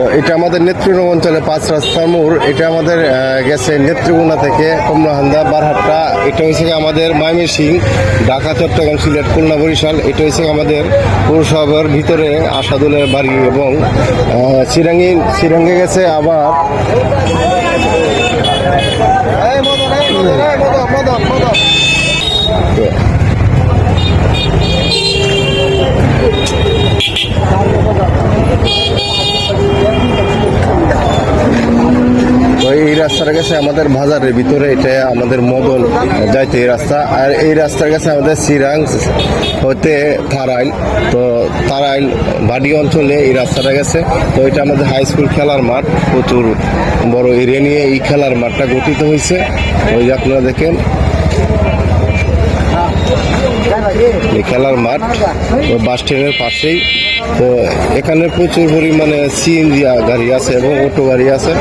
তো এটা আমাদের নেত্রকোনা অঞ্চলে পাঁচ রাস্তার মোড় এটা আমাদের গেছে নেত্রকোনা থেকে কমলাহান্দা, বারহাট্টা, এটা গিয়ে আমাদের ময়মনসিং ঢাকা, চট্টগ্রাম, সিলেট, খুলনা, বরিশাল, এটা গিয়ে আমাদের পৌরসভার ভিতরে আসাদুলের বাড়ি এবং চিরাঙ্গি, চিরাঙ্গে গেছে আবার। তো এই রাস্তাটা গেছে আমাদের বাজারের ভিতরে এটা আমাদের মদন যাইতে এই রাস্তা। আর এই রাস্তার কাছে আমাদের সিরাং হতে থারাইল তো থারাইল বাড়ি অঞ্চলে এই রাস্তাটা গেছে। তো এটা আমাদের হাই স্কুল খেলার মাঠ, প্রচুর বড় এরিয়া নিয়ে এই খেলার মাঠটা গঠিত হয়েছে। ওই যে আপনারা দেখেন। এই খেলার মাঠ, ওই বাস স্ট্যান্ডের পাশেই। তো এখানে প্রচুর পরিমাণে সিএনজি গাড়ি আছে এবং অটো গাড়ি আছে।